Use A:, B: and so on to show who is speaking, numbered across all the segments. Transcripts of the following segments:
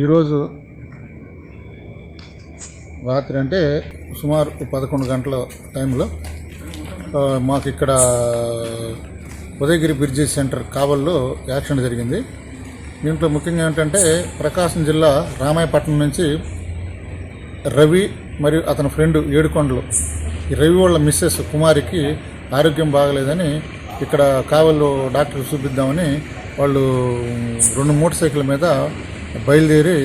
A: ఈరోజు రాత్రి అంటే సుమారు పదకొండు గంటల టైంలో మాకు ఇక్కడ ఉదయగిరి బ్రిడ్జి సెంటర్ కావల్లో యాక్సిడెంట్ జరిగింది. దీంట్లో ముఖ్యంగా ఏంటంటే ప్రకాశం జిల్లా రామాయపట్నం నుంచి రవి మరియు అతని ఫ్రెండ్ ఏడుకొండలు ఈ రవి వాళ్ళ మిస్సెస్ కుమారికి ఆరోగ్యం బాగలేదని ఇక్కడ కావల్లో డాక్టర్ చూపిద్దామని వాళ్ళు రెండు మోటార్ సైకిల్ మీద బయలుదేరి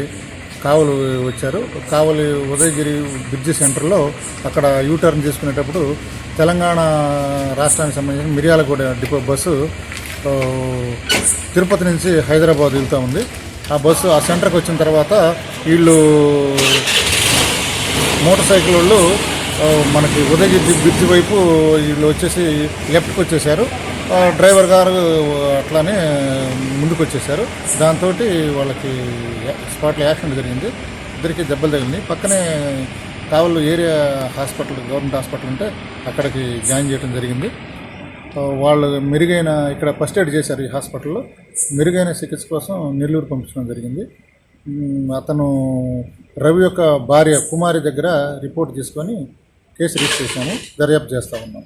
A: కావలు వచ్చారు. కావలి ఉదయగిరి బ్రిడ్జి సెంటర్లో అక్కడ యూటర్న్ చేసుకునేటప్పుడు తెలంగాణ రాష్ట్రానికి సంబంధించిన మిర్యాలగూడ డిపో బస్సు తిరుపతి నుంచి హైదరాబాద్ వెళ్తూ ఉంది. ఆ బస్సు ఆ సెంటర్కి వచ్చిన తర్వాత వీళ్ళు మోటార్ సైకిల్ వాళ్ళు మనకి ఉదయగిరి బ్రిడ్జ్ వైపు వీళ్ళు వచ్చేసి లెఫ్ట్కి వచ్చేసారు. డ్రైవర్ గారు అట్లానే ముందుకు వచ్చేసారు దాంతో వాళ్ళకి స్పాట్లో యాక్సిడెంట్ జరిగింది. ఇద్దరికి దెబ్బలు తగిలింది పక్కనే Kavali area hospital government hospital ఉంటే అక్కడికి జాయిన్ చేయడం జరిగింది. వాళ్ళు మెరుగైన ఇక్కడ ఫస్ట్ ఎయిడ్ చేశారు ఈ హాస్పిటల్లో. మెరుగైన చికిత్స కోసం నెల్లూరు పంపించడం జరిగింది. అతను రవి యొక్క భార్య కుమారి దగ్గర రిపోర్ట్ తీసుకొని కేసు రిజిస్టర్ చేశాము. దర్యాప్తు చేస్తూ ఉన్నాం.